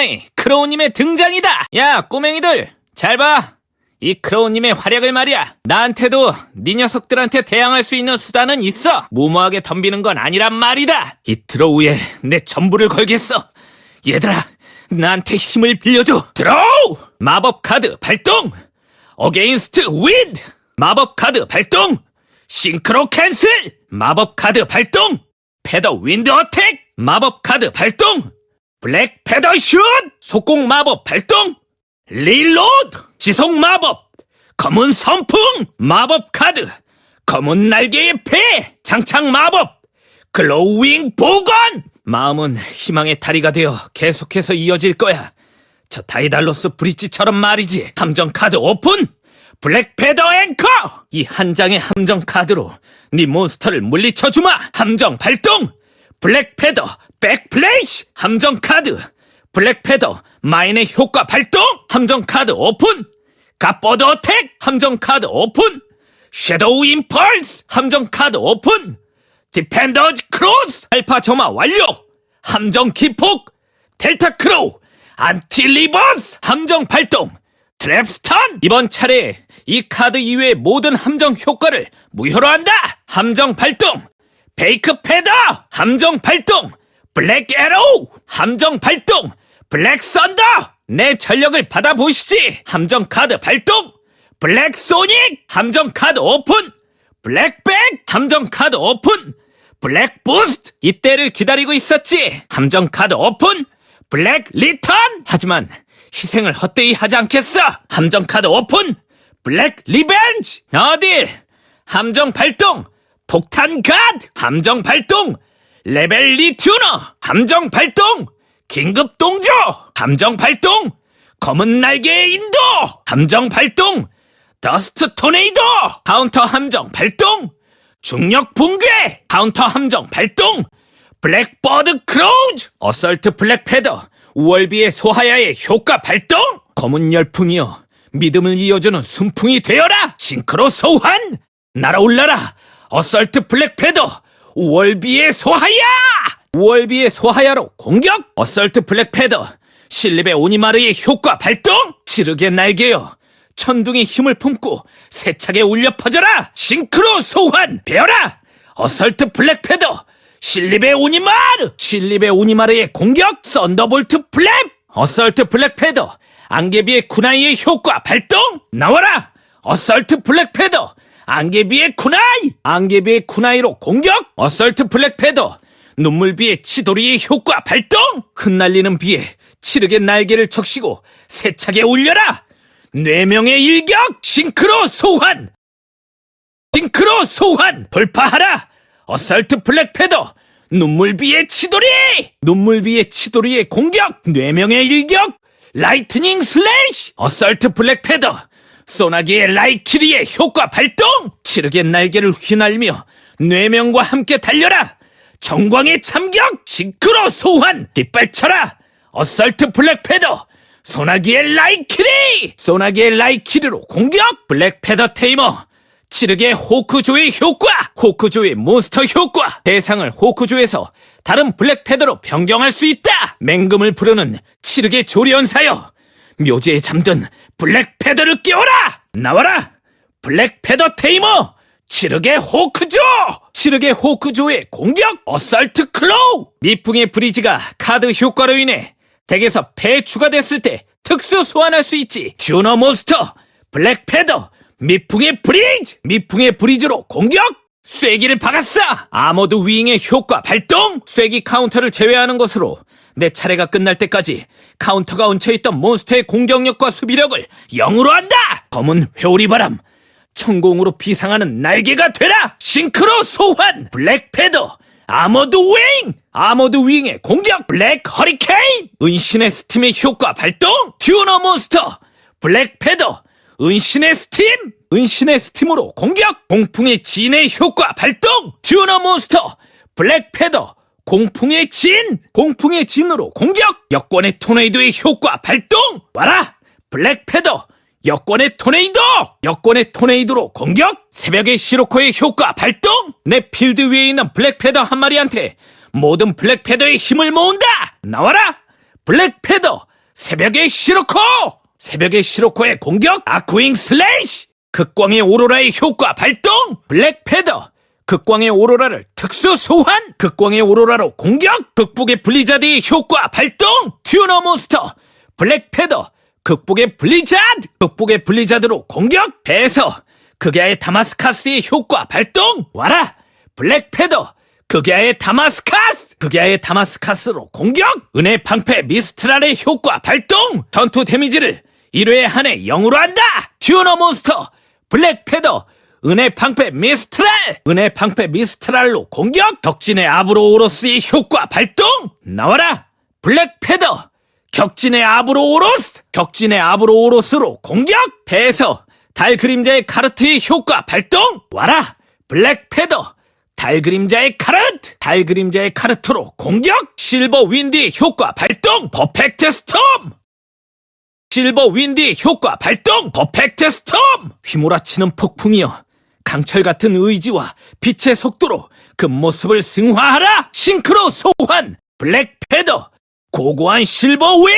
하나의 크로우님의 등장이다! 야, 꼬맹이들! 잘 봐! 이 크로우님의 활약을 말이야. 나한테도 네 녀석들한테 대항할 수 있는 수단은 있어. 무모하게 덤비는 건 아니란 말이다. 이 드로우에 내 전부를 걸겠어. 얘들아, 나한테 힘을 빌려줘. 드로우! 마법 카드 발동! 어게인스트 윈드! 마법 카드 발동! 싱크로 캔슬! 마법 카드 발동! 패더 윈드 어택! 마법 카드 발동! 블랙 패더 슛! 속공 마법 발동! 릴로드! 지속 마법! 검은 선풍! 마법 카드! 검은 날개의 배! 장착 마법! 글로우잉 보건! 마음은 희망의 다리가 되어 계속해서 이어질 거야. 저 다이달로스 브릿지처럼 말이지. 함정 카드 오픈! 블랙 패더 앵커! 이 한 장의 함정 카드로 네 몬스터를 물리쳐 주마! 함정 발동! 블랙 패더 백플레이시! 함정 카드! 블랙 패더 마인의 효과 발동! 함정 카드 오픈! 갓버드 어택! 함정 카드 오픈! 섀도우 임펄스! 함정 카드 오픈! 디펜더즈 크로스! 알파 점화 완료! 함정 기폭! 델타 크로우! 안티 리버스! 함정 발동! 트랩스턴! 이번 차례 이 카드 이외의 모든 함정 효과를 무효로 한다! 함정 발동! 베이크 패더! 함정 발동! 블랙 에로우! 함정 발동! 블랙 썬더! 내 전력을 받아보시지! 함정 카드 발동! 블랙 소닉! 함정 카드 오픈! 블랙백! 함정 카드 오픈! 블랙 부스트! 이때를 기다리고 있었지! 함정 카드 오픈! 블랙 리턴! 하지만 희생을 헛되이 하지 않겠어! 함정 카드 오픈! 블랙 리벤지! 어딜! 함정 발동! 폭탄 가드! 함정 발동! 레벨 리튜너! 함정 발동! 긴급 동조! 함정 발동! 검은 날개의 인도! 함정 발동! 더스트 토네이도! 카운터 함정 발동! 중력 붕괴! 카운터 함정 발동! 블랙버드 크로우즈! 어설트 블랙 패더! 우월비의 소하야의 효과 발동! 검은 열풍이여 믿음을 이어주는 순풍이 되어라! 싱크로 소환! 날아올라라! 어설트 블랙 패더! 우월비의 소하야! 우월비의 소하야로 공격! 어설트 블랙 패더! 실립의 오니마르의 효과 발동! 지르게 날개여! 천둥의 힘을 품고 세차게 울려 퍼져라! 싱크로 소환! 베어라! 어설트 블랙 패더! 실립의 오니마르! 실립의 오니마르의 공격! 썬더볼트 플랩! 어설트 블랙 패더! 안개비의 쿠나이의 효과 발동! 나와라! 어설트 블랙 패더! 안개비의 쿠나이! 안개비의 쿠나이로 공격! 어설트 블랙 패더! 눈물비의 치도리의 효과 발동! 흩날리는 비에 치르게 날개를 적시고 세차게 울려라! 네 명의 일격! 싱크로 소환! 싱크로 소환! 돌파하라! 어설트 블랙 패더! 눈물비의 치도리! 눈물비의 치도리의 공격! 네 명의 일격! 라이트닝 슬래시! 어설트 블랙 패더! 소나기의 라이키리의 효과 발동! 치르게 날개를 휘날며 네 명과 함께 달려라! 정광의 참격! 싱크로 소환! 뒷발쳐라! 어설트 블랙 패더! 소나기의 라이키리! 소나기의 라이키리로 공격! 블랙 패더 테이머! 치르게 호크조의 효과! 호크조의 몬스터 효과! 대상을 호크조에서 다른 블랙 패더로 변경할 수 있다! 맹금을 부르는 치르게 조련사여! 묘지에 잠든 블랙 패더를 깨워라! 나와라! 블랙 패더 테이머! 치르게 호크조! 치르게 호크조의 공격! 어설트 클로우! 미풍의 브리지가 카드 효과로 인해 덱에서 배 추가됐을 때 특수 소환할 수 있지. 튜너 몬스터, 블랙 패더, 미풍의 브리즈! 미풍의 브리즈로 공격! 쐐기를 박았어! 아머드 윙의 효과 발동! 쐐기 카운터를 제외하는 것으로 내 차례가 끝날 때까지 카운터가 얹혀있던 몬스터의 공격력과 수비력을 0으로 한다! 검은 회오리 바람, 천공으로 비상하는 날개가 되라! 싱크로 소환! 블랙 패더! 아머드 윙! 아머드 윙의 공격! 블랙 허리케인! 은신의 스팀의 효과 발동! 튜너 몬스터! 블랙 패더! 은신의 스팀! 은신의 스팀으로 공격! 공풍의 진의 효과 발동! 튜너 몬스터! 블랙 패더! 공풍의 진! 공풍의 진으로 공격! 여권의 토네이도의 효과 발동! 와라! 블랙 패더! 여권의 토네이도! 여권의 토네이도로 공격! 새벽의 시로코의 효과 발동! 내 필드 위에 있는 블랙패더 한 마리한테 모든 블랙패더의 힘을 모은다! 나와라! 블랙패더! 새벽의 시로코! 새벽의 시로코의 공격! 아쿠잉 슬래시! 극광의 오로라의 효과 발동! 블랙패더! 극광의 오로라를 특수 소환! 극광의 오로라로 공격! 극복의 블리자드의 효과 발동! 튜너 몬스터! 블랙 패더! 극복의 블리자드! 극복의 블리자드로 공격! 배서! 극야의 다마스카스의 효과 발동! 와라! 블랙 패더! 극야의 다마스카스! 극야의 다마스카스로 공격! 은혜 방패 미스트랄의 효과 발동! 전투 데미지를 1회 한해 0으로 한다! 튜너 몬스터! 블랙 패더! 은혜 방패 미스트랄! 은혜 방패 미스트랄로 공격! 격진의 아브로 오로스의 효과 발동! 나와라! 블랙 패더! 격진의 아브로 오로스! 격진의 아브로 오로스로 공격! 배서! 달 그림자의 카르트의 효과 발동! 와라! 블랙 패더! 달 그림자의 카르트! 달 그림자의 카르트로 공격! 실버 윈디의 효과 발동! 퍼펙트 스톰! 실버 윈디의 효과 발동! 퍼펙트 스톰! 휘몰아치는 폭풍이여 강철 같은 의지와 빛의 속도로 그 모습을 승화하라! 싱크로 소환! 블랙패더! 고고한 실버 윈!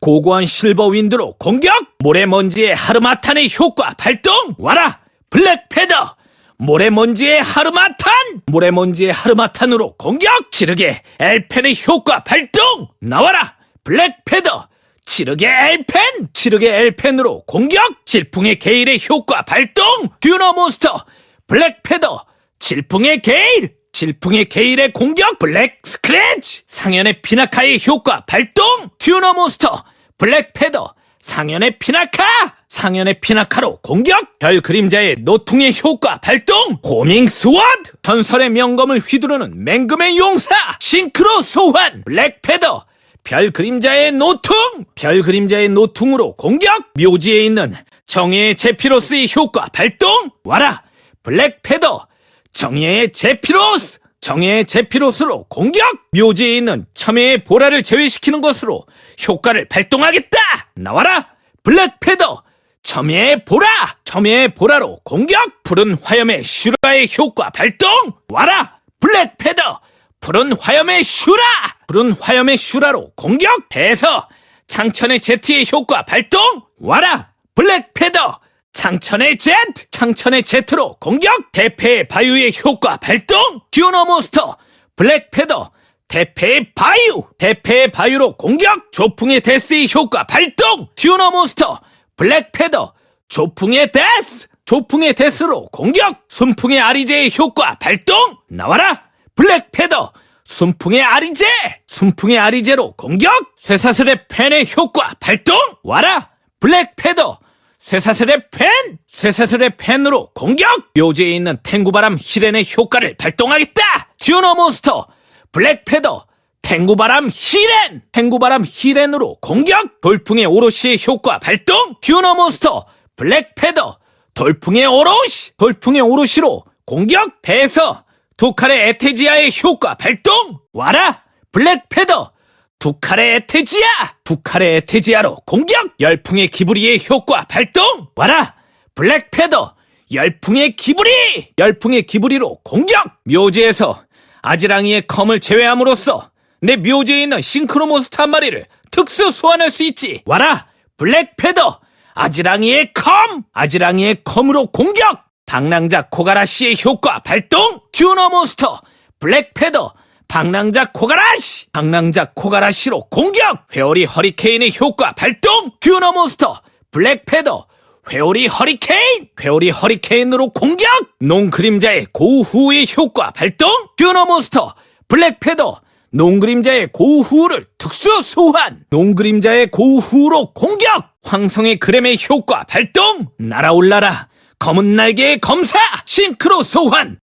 고고한 실버 윈드로 공격! 모래먼지의 하르마탄의 효과 발동! 와라! 블랙패더! 모래먼지의 하르마탄! 모래먼지의 하르마탄으로 공격! 지르게 엘펜의 효과 발동! 나와라! 블랙패더! 지르게 엘펜! 지르게 엘펜으로 공격! 질풍의 게일의 효과 발동! 듀너 몬스터! 블랙패더! 질풍의 게일! 질풍의 게일의 공격! 블랙 스크래치! 상현의 피나카의 효과 발동! 듀너 몬스터! 블랙패더! 상현의 피나카! 상현의 피나카로 공격! 별 그림자의 노퉁의 효과 발동! 호밍 스워드! 전설의 명검을 휘두르는 맹금의 용사! 싱크로 소환! 블랙패더! 별 그림자의 노퉁! 별 그림자의 노퉁으로 공격! 묘지에 있는 정예의 제피로스의 효과 발동! 와라! 블랙 패더! 정예의 제피로스! 정예의 제피로스로 공격! 묘지에 있는 첨예의 보라를 제외시키는 것으로 효과를 발동하겠다! 나와라! 블랙 패더! 첨예의 보라! 첨예의 보라로 공격! 푸른 화염의 슈라의 효과 발동! 와라! 블랙 패더! 푸른 화염의 슈라! 푸른 화염의 슈라로 공격! 배서! 창천의 제트의 효과 발동! 와라! 블랙 패더! 창천의 제트! 창천의 제트로 공격! 대패의 바유의 효과 발동! 듀너 몬스터! 블랙 패더! 대패의 바유! 대패의 바유로 공격! 조풍의 데스의 효과 발동! 듀너 몬스터! 블랙 패더! 조풍의 데스! 조풍의 데스로 공격! 순풍의 아리제의 효과 발동! 나와라! 블랙패더! 순풍의 아리제! 순풍의 아리제로 공격! 쇠사슬의 펜의 효과 발동! 와라! 블랙패더! 쇠사슬의 펜! 쇠사슬의 펜으로 공격! 묘지에 있는 탱구바람 히렌의 효과를 발동하겠다! 듀너 몬스터! 블랙패더! 탱구바람 히렌! 탱구바람 히렌으로 공격! 돌풍의 오로시의 효과 발동! 듀너 몬스터! 블랙패더! 돌풍의 오로시! 돌풍의 오로시로 공격! 배서! 두 칼의 에테지아의 효과 발동! 와라! 블랙패더! 두 칼의 에테지아! 두 칼의 에테지아로 공격! 열풍의 기브리의 효과 발동! 와라! 블랙패더! 열풍의 기브리! 열풍의 기브리로 공격! 묘지에서 아지랑이의 컴을 제외함으로써 내 묘지에 있는 싱크로몬스터 한 마리를 특수 소환할 수 있지! 와라! 블랙패더! 아지랑이의 컴! 아지랑이의 컴으로 공격! 방랑자 코가라시의 효과 발동! 듀너 몬스터! 블랙패더! 방랑자 코가라시! 방랑자 코가라시로 공격! 회오리 허리케인의 효과 발동! 듀너 몬스터! 블랙패더! 회오리 허리케인! 회오리 허리케인으로 공격! 농그림자의 고후의 효과 발동! 듀너 몬스터! 블랙패더! 농그림자의 고후를 특수 소환! 농그림자의 고후로 공격! 황성의 그램의 효과 발동! 날아올라라! 검은 날개의 검사! 싱크로 소환!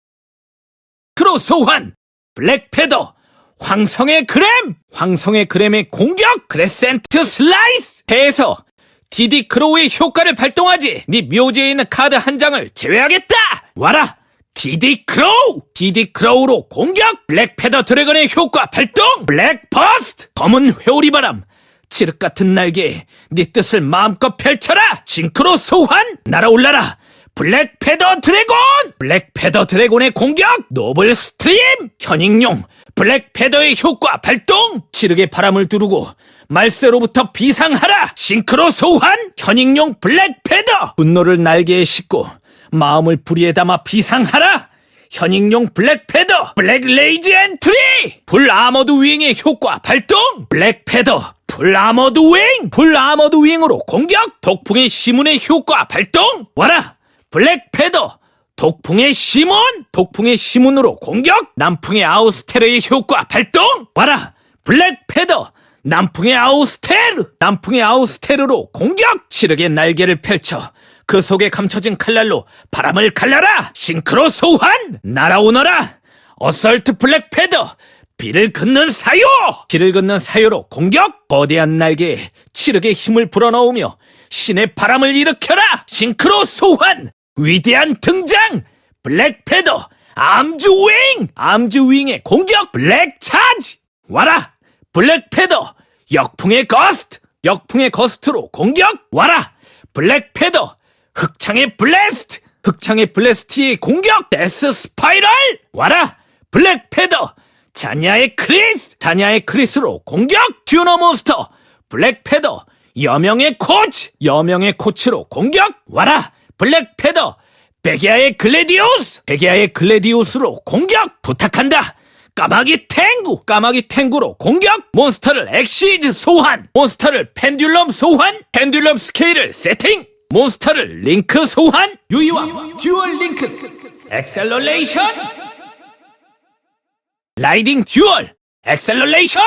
크로 소환! 블랙패더! 황성의 그램! 황성의 그램의 공격! 크레센트 슬라이스! 해서 디디 크로우의 효과를 발동하지! 네 묘지에 있는 카드 한 장을 제외하겠다! 와라! 디디 크로우! 디디 크로우로 공격! 블랙패더 드래곤의 효과 발동! 블랙 버스트! 검은 회오리 바람! 칠흑 같은 날개에 네 뜻을 마음껏 펼쳐라! 싱크로 소환! 날아올라라! 블랙 패더 드래곤! 블랙 패더 드래곤의 공격! 노블 스트림! 현익용! 블랙 패더의 효과 발동! 칠흑의 바람을 두르고 말세로부터 비상하라! 싱크로 소환! 현익용 블랙 패더! 분노를 날개에 싣고 마음을 불의에 담아 비상하라! 현익용 블랙 패더! 블랙 레이지 엔트리! 풀 아머드 윙의 효과 발동! 블랙 패더! 풀 아머드 윙! 풀 아머드 윙으로 공격! 독풍의 시문의 효과 발동! 와라! 블랙패더! 독풍의 시문! 독풍의 시문으로 공격! 남풍의 아우스테르의 효과 발동! 와라! 블랙패더! 남풍의 아우스테르! 남풍의 아우스테르로 공격! 치르게 날개를 펼쳐 그 속에 감춰진 칼날로 바람을 갈라라! 싱크로 소환! 날아오너라! 어설트 블랙패더! 비를 긋는 사요! 비를 긋는 사요로 공격! 거대한 날개에 치르게 힘을 불어넣으며 신의 바람을 일으켜라! 싱크로 소환! 위대한 등장! 블랙패더! 암주윙! 암주윙의 공격! 블랙 차지! 와라! 블랙패더! 역풍의 거스트! 역풍의 거스트로 공격! 와라! 블랙패더! 흑창의 블래스트! 흑창의 블래스트의 공격! 데스 스파이럴! 와라! 블랙패더! 자냐의 크리스! 자냐의 크리스로 공격! 튜너 몬스터! 블랙패더! 여명의 코치! 여명의 코치로 공격! 와라! 블랙패더! 베기아의 글래디우스! 베기아의 글래디우스로 공격! 부탁한다! 까마귀 탱구! 까마귀 탱구로 공격! 몬스터를 엑시즈 소환! 몬스터를 펜듈럼 소환! 펜듈럼 스케일을 세팅! 몬스터를 링크 소환! 유이왕 듀얼 링크스! 엑셀러레이션! 라이딩 듀얼! 엑셀러레이션!